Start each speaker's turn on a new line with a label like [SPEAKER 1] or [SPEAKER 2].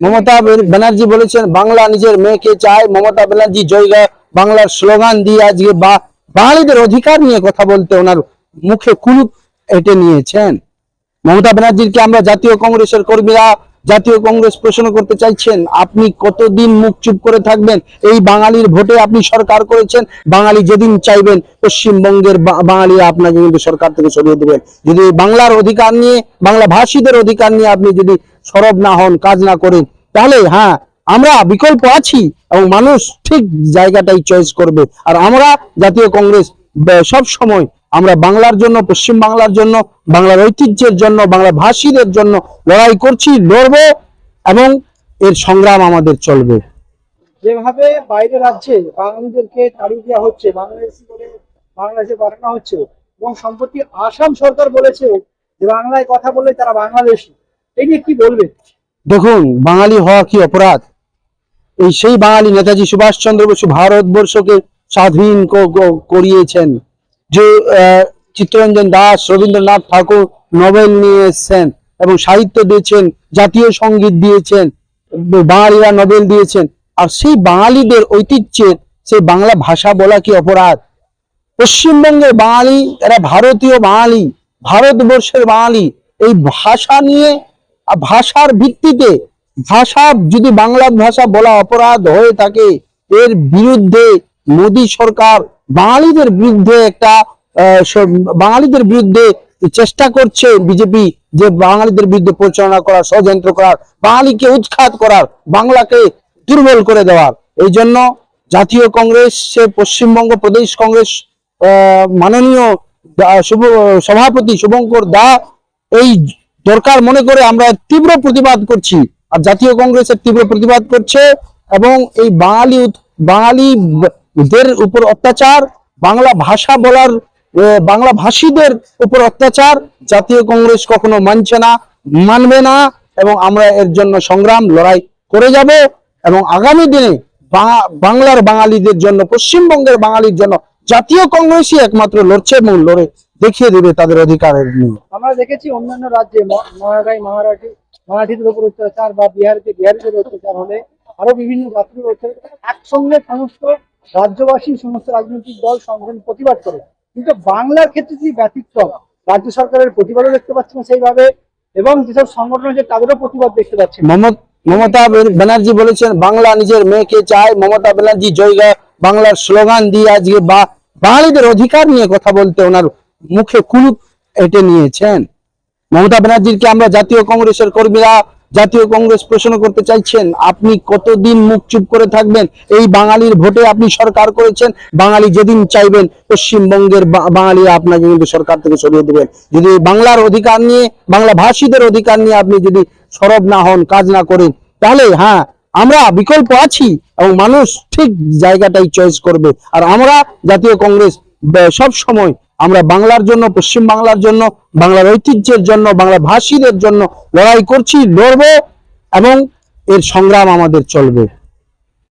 [SPEAKER 1] মমতা ব্যানার্জি বলেছেন, বাংলা নিজের মেয়েকে চায়। মমতা ব্যানার্জি জয়গা বাংলার স্লোগান দিয়ে আজকে বাঙালিদের অধিকার নিয়ে কথা বলতে ওনার মুখে কুলুপ এটে নিয়েছেন। মমতা ব্যানার্জিকে আমরা জাতীয় কংগ্রেসের কর্মীরা জাতীয় কংগ্রেস প্রশ্ন করতে চাইছেন, আপনি কতদিন মুখ চুপ করে থাকবেন? এই বাঙালির ভোটে আপনি সরকার করেছেন, বাঙালি যেদিন চাইবেন, পশ্চিমবঙ্গের বা- বাঙালিরা আপনাকে কিন্তু সরকার থেকে সরিয়ে দেবেন। যদি বাংলার অধিকার নিয়ে, বাংলা ভাষীদের অধিকার নিয়ে আপনি যদি সরব না হন, কাজ না করেন, তাহলে হ্যাঁ আমরা বিকল্প আছি এবং মানুষ ঠিক জায়গাটাই চয়েস করবে। আর আমরা জাতীয় কংগ্রেস সব সময় আমরা বাংলার জন্য পশ্চিম বাংলার জন্য বাংলার ঐতিহ্যের জন্য বাংলা ভাষীদের জন্য লড়াই করছি লড়বো এবং এর সংগ্রাম আমাদের চলবে।
[SPEAKER 2] যেভাবে বাইরে রাজ্যে বাঙালিদেরকে তাড়িয়ে দেওয়া হচ্ছে বাংলাদেশি বলে বাংলাদেশে পাঠানো হচ্ছে এবং সম্প্রতি আসাম সরকার বলেছে যে বাংলায় কথা বললে তারা বাংলাদেশি। এই নিয়ে কি বলবে?
[SPEAKER 1] দেখুন বাঙালি হওয়া কি অপরাধ? এই সেই বাঙালি নেতাজি সুভাষচন্দ্র বসু ভারতবর্ষকে স্বাধীন করিয়েছেন। যে চিত্তরঞ্জন দাস, রবীন্দ্রনাথ ঠাকুর নোবেল নিয়ে এসেছেন এবং সাহিত্য দিয়েছেন, জাতীয় সংগীত দিয়েছেন, বাঙালিরা নোবেল দিয়েছেন। আর সেই বাঙালিদের ঐতিহ্যের, সেই বাংলা ভাষা বলা কি অপরাধ? পশ্চিমবঙ্গের বাঙালি, এরা ভারতীয় বাঙালি, ভারতবর্ষের বাঙালি, এই ভাষা নিয়ে ভাষার ভিত্তিতে ভাষা, যদি বাংলা ভাষা বলা অপরাধ হয়ে থাকে, এর বিরুদ্ধে মোদী সরকার বাঙালিদের বিরুদ্ধে একটা বাঙালিদের বিরুদ্ধে চেষ্টা করছে বিজেপি যে বাঙালিদের বিরুদ্ধে পরিচালনা করার, ষড়যন্ত্র করার, বাঙালিকে উৎখাত করার, বাংলাকে দুর্বল করে দেওয়ার। এই জন্য জাতীয় কংগ্রেস, সে পশ্চিমবঙ্গ প্রদেশ কংগ্রেস মাননীয় সভাপতি শুভঙ্কর দা এই দরকার মনে করে আমরা তীব্র প্রতিবাদ করছি। আর জাতীয় কংগ্রেসের তীব্র প্রতিবাদ করছে এবং এই বাঙালি উৎ- বাঙালিদের উপর অত্যাচার, বাংলা ভাষা বলার বাংলা ভাষীদের উপর অত্যাচার, জাতীয় কংগ্রেস কখনো মানছে না, মানবে না, এবং আমরা এর জন্য সংগ্রাম, লড়াই করে যাব, এবং আগামী দিনে বাংলার বাঙালিদের জন্য, পশ্চিমবঙ্গের বাঙালির জন্য জাতীয় কংগ্রেসই একমাত্র লড়ছে এবং লড়ে দেখিয়ে দেবে তাদের অধিকারের নিয়ে
[SPEAKER 2] আমরা দেখেছি অন্যান্য রাজ্যে ম- মহারাই মারাঠি মারাঠিদের উপর অত্যাচার বা বিহারিতে বিহারিদের অত্যাচার হলে আরও বিভিন্ন জাতির অত্যাচার, একসঙ্গে সমস্ত রাজ্যবাসী সমস্ত রাজনৈতিক দল সংগঠন প্রতিবাদ করে। কিন্তু বাংলার ক্ষেত্রে যে ব্যতিক্রম, রাজ্য সরকারের প্রতিবাদও দেখতে পাচ্ছি না সেইভাবে এবং যেসব সংগঠন আছে তাদেরও প্রতিবাদ দেখতে পাচ্ছি
[SPEAKER 1] মমতা ব্যানার্জি বলেছেন, বাংলা নিজের মেয়েকে চায়। মমতা ব্যানার্জি জয়গা বাংলার স্লোগান দিয়ে আজকে বা- বাঙালিদের অধিকার নিয়ে কথা বলতে ওনার মুখে কুলুপ এঁটে নিয়েছেন। মমতা ব্যানার্জিকে আমরা জাতীয় কংগ্রেসের কর্মীরা জাতীয় কংগ্রেস প্রশ্ন করতে চাইছেন, আপনি কতদিন মুখ চুপ করে থাকবেন? এই বাঙালির ভোটে আপনি সরকার করেছেন, বাঙালি যেদিন চাইবেন, পশ্চিমবঙ্গের বাঙালিরা আপনাকে কিন্তু সরকার থেকে সরিয়ে দেবেন। যদি বাংলার অধিকার নিয়ে, বাংলা ভাষীদের অধিকার নিয়ে আপনি যদি সরব না হন, কাজ না করেন, তাহলে হ্যাঁ আমরা বিকল্প আছি এবং মানুষ ঠিক জায়গাটাই চয়েস করবে। আর আমরা জাতীয় কংগ্রেস সব সময় আমরা বাংলার জন্য, পশ্চিম বাংলার জন্য, বাংলার ঐতিহ্যের জন্য বাংলা ভাষীদের জন্য লড়াই করছি, লড়বো এবং এর সংগ্রাম আমাদের চলবে।